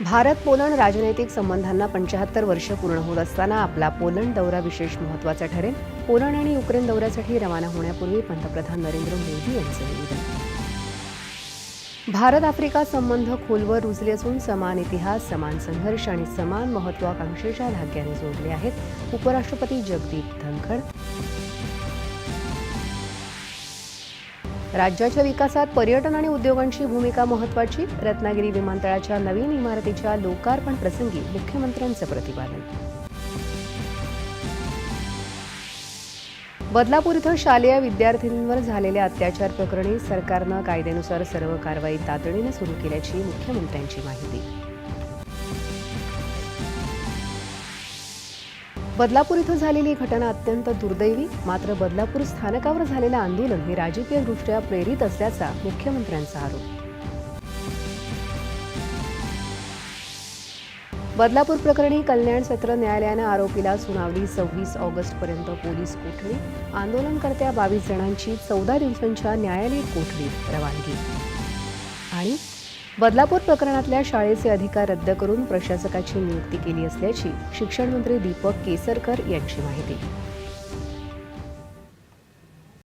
Bharat Poland राजनैतिक संबंधांना पंच्याहत्तर वर्ष पूर्ण होत असताना आपला पोलंड दौरा विशेष महत्त्वाचा ठरेल. पोलंड आणि युक्रेन दौऱ्यासाठी रवाना होण्यापूर्वी पंतप्रधान नरेंद्र मोदी यांचं निवेदन. भारत आफ्रिका संबंध खोलवर रुजले असून समान इतिहास समान संघर्ष आणि समान महत्वाकांक्षेच्या धाग्याने जोडले आहेत. उपराष्ट्रपती जगदीप धनखड. राज्याच्या विकासात पर्यटन आणि उद्योगांची भूमिका महत्वाची रत्नागिरी विमानतळाच्या नवीन इमारतीच्या लोकार्पण प्रसंगी मुख्यमंत्र्यांचं प्रतिपादन. बदलापूर इथं शालेय विद्यार्थिनींवर झालेल्या अत्याचार प्रकरणी सरकारनं कायद्यानुसार सर्व कारवाई तातडीनं सुरू केल्याची मुख्यमंत्र्यांची माहिती. बदलापूर इथं झालेली घटना अत्यंत दुर्दैवी. मात्र बदलापूर स्थानकावर झालेलं आंदोलन हे राजकीयदृष्ट्या प्रेरित असल्याचा मुख्यमंत्र्यांचा आरोप. बदलापूर प्रकरणी कल्याण सत्र न्यायालयानं आरोपीला सुनावली सव्वीस ऑगस्टपर्यंत पोलीस कोठडी आंदोलनकर्त्या बावीस जणांची चौदा दिवसांच्या न्यायालयीन कोठडीत रवानगी. आणि बदलापूर प्रकरणातल्या शाळेचे अधिकार रद्द करून प्रशासकाची नियुक्ती केली असल्याची शिक्षण मंत्री दीपक केसरकर यांची माहिती.